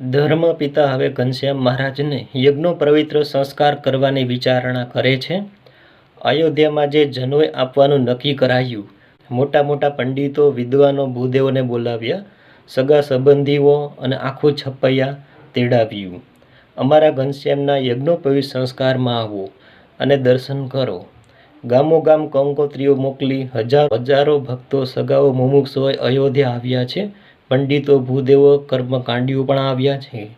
ધર્મપિતા હવે ઘનશ્યામ મહારાજને યજ્ઞો પવિત્ર સંસ્કાર કરવાની વિચારણા કરે છે. અયોધ્યામાં જે જનોય આપવાનું નક્કી કરાયું, મોટા મોટા પંડિતો, વિદ્વાનો, ભૂદેવોને બોલાવ્યા, સગા સંબંધીઓ અને આખું છપૈયા તેડાવ્યું. અમારા ઘનશ્યામના યજ્ઞોપવિત સંસ્કારમાં આવો અને દર્શન કરો. ગામો ગામ કંકોત્રીઓ મોકલી હજારો હજારો ભક્તો, સગાઓ મુમુક્ષુઓ અયોધ્યા આવ્યા છે. પંડિતો ભૂદેવો કર્મકાંડીઓ પણ આવ્યા છે.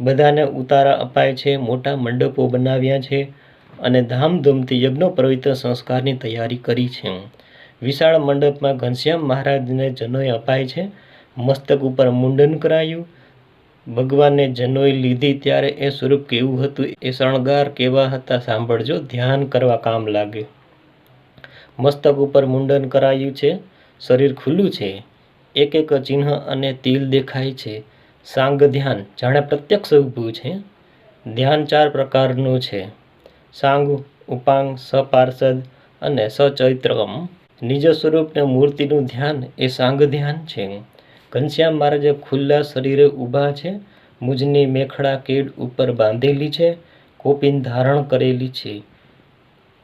બધાને ઉતારા અપાય છે, મોટા મંડપો બનાવ્યા છે અને ધામધૂમથી યજ્ઞો પવિત્ર સંસ્કારની તૈયારી કરી છે. વિશાળ મંડપમાં ઘનશ્યામ મહારાજને જનોઈ અપાય છે. મસ્તક ઉપર મુંડન કરાયું. ભગવાને જનોઈ લીધી ત્યારે એ સ્વરૂપ કેવું હતું એ શણગાર કેવા હતા સાંભળજો, ધ્યાન કરવા કામ લાગે. મસ્તક ઉપર મુંડન કરાયું છે. શરીર ખુલ્લું છે. એક એક ચિહ્ન અને તિલ દેખાય છે. સાંગ ધ્યાન. જાણે પ્રત્યક્ષ ઊભું છે. ધ્યાન ચાર પ્રકારનું છે. સાંગ, ઉપાંગ, સપાર્ષદ અને સચૈત્રમ. નિજ સ્વરૂપને મૂર્તિનું ધ્યાન એ સાંગ ધ્યાન છે. ઘનશ્યામ મહારાજે ખુલ્લા શરીરે ઊભા છે. મુજની મેખડા કેડ ઉપર બાંધેલી છે. કોપીન ધારણ કરેલી છે.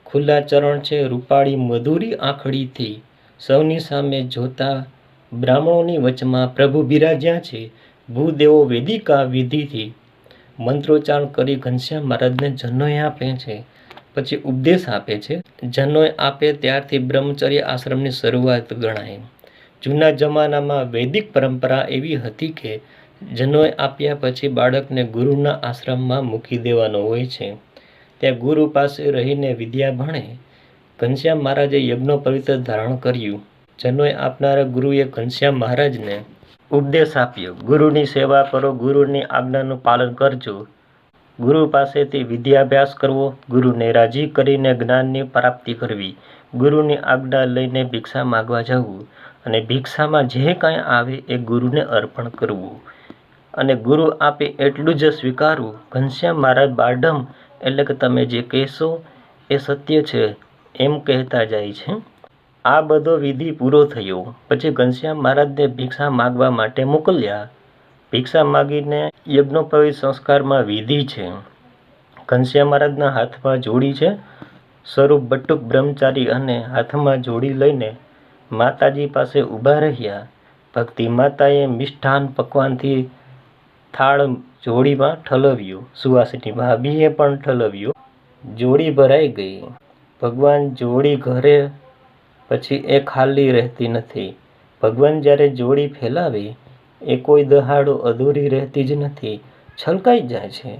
ખુલ્લા ચરણ છે. રૂપાળી મધુરી આંખડીથી. સૌની સામે જોતા બ્રાહ્મણોની વચમાં પ્રભુ બિરાજ્યા છે. ભૂદેવો વેદિકા વિધિથી મંત્રોચ્ચારણ કરી ઘનશ્યામ મહારાજને જનોય આપે છે. પછી ઉપદેશ આપે છે. જનોય આપે ત્યારથી બ્રહ્મચર્ય આશ્રમની શરૂઆત ગણાય. જૂના જમાનામાં વૈદિક પરંપરા એવી હતી કે જનોય આપ્યા પછી બાળકને ગુરુના આશ્રમમાં મૂકી દેવાનો હોય છે. ત્યાં ગુરુ પાસે રહીને વિદ્યા ભણે ઘનશ્યામ મહારાજે યજ્ઞો પવિત્ર ધારણ કર્યું. જનોય આપનારા ગુરુએ ઘનશ્યામ મહારાજને ઉપદેશ આપ્યો, ગુરુની સેવા કરો, ગુરુની આજ્ઞાનું પાલન કરજો. ગુરુ પાસેથી વિદ્યાભ્યાસ કરવો, ગુરુને રાજી કરીને જ્ઞાનની પ્રાપ્તિ કરવી. ગુરુની આજ્ઞા લઈને ભિક્ષા માગવા જવું અને ભિક્ષામાં જે કાંઈ આવે એ ગુરુને અર્પણ કરવું. અને ગુરુ આપે એટલું જ સ્વીકારવું ઘનશ્યામ મહારાજ, બારડમ એટલે કે તમે જે કહેશો એ સત્ય છે એમ કહેતા જાય છે. આ બધો વિધિ પૂરો થયો. પછી ઘનશ્યામ મહારાજને ભિક્ષા માગવા માટે મોકલ્યા. ભિક્ષા માગીને યજ્ઞોપવિત સંસ્કારમાં વિધિ છે. ઘનશ્યામ મહારાજના હાથમાં જોડી છે. સ્વરૂપ બટુક બ્રહ્મચારી અને હાથમાં જોડી લઈને માતાજી પાસે ઊભા રહ્યા. ભક્તિ માતાએ મિષ્ઠાન પકવાનથી થાળ જોડીમાં ઠલવ્યું. સુવાસિની ભાભીએ પણ ઠલવ્યું. જોડી ભરાઈ ગઈ. ભગવાન જોડી ઘરે પછી એ ખાલી રહેતી નથી. ભગવાન જ્યારે જોડી ફેલાવે, એ કોઈ દહાડો અધૂરી રહેતી જ નથી. છલકાઈ જાય છે.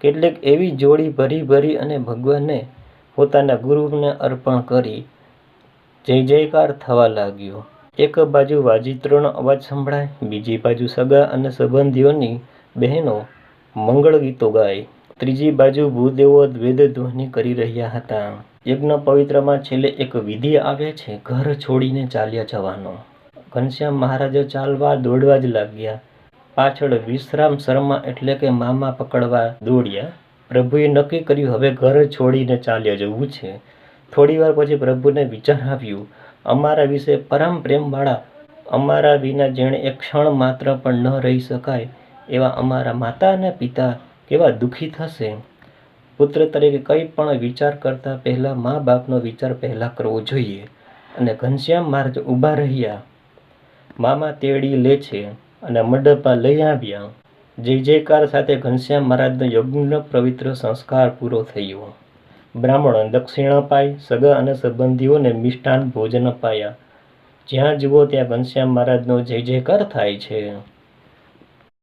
કેટલીક એવી જોડી ભરી ભરી અને ભગવાને પોતાના ગુરુને અર્પણ કરી, જય જયકાર થવા લાગ્યો. એક બાજુ વાજિત્રોનો અવાજ સંભળાય, બીજી બાજુ સગા અને સંબંધીઓની બહેનો મંગળ ગીતો ગાય. ત્રીજી બાજુ ભૂદેવો દ્વેદ ધ્વનિ કરી રહ્યા હતા. યજ્ઞ પવિત્રમાં છેલ્લે એક વિધિ આવે છે, ઘર છોડીને ચાલ્યા જવાનો. ઘનશ્યામ મહારાજ ચાલવા દોડવા જ લાગ્યા. પાછળ વિશ્રામ શર્મા એટલે કે મામા પકડવા દોડ્યા. પ્રભુએ નક્કી કર્યું, હવે ઘર છોડીને ચાલ્યા જવું છે. થોડીવાર પછી પ્રભુને વિચાર આવ્યું અમારા વિશે પરમ પ્રેમવાળા, અમારા વિના જેણે એક ક્ષણ માત્ર પણ ન રહી શકાય, એવા અમારા માતા અને પિતા કેવા દુઃખી થશે? પુત્ર તરીકે કંઈ પણ વિચાર કરતાં પહેલાં મા બાપનો વિચાર પહેલાં કરવો જોઈએ. અને ઘનશ્યામ મહારાજ ઊભા રહ્યા. મામા તેડી લે છે અને મંડપમાં લઈ આવ્યા. જય જયકાર સાથે ઘનશ્યામ મહારાજનો યજ્ઞ પવિત્ર સંસ્કાર પૂરો થયો. બ્રાહ્મણો દક્ષિણ અપાય સગા અને સંબંધીઓને મિષ્ટાન ભોજન અપાયા. જ્યાં જુઓ ત્યાં ઘનશ્યામ મહારાજનો જય જયકાર થાય છે.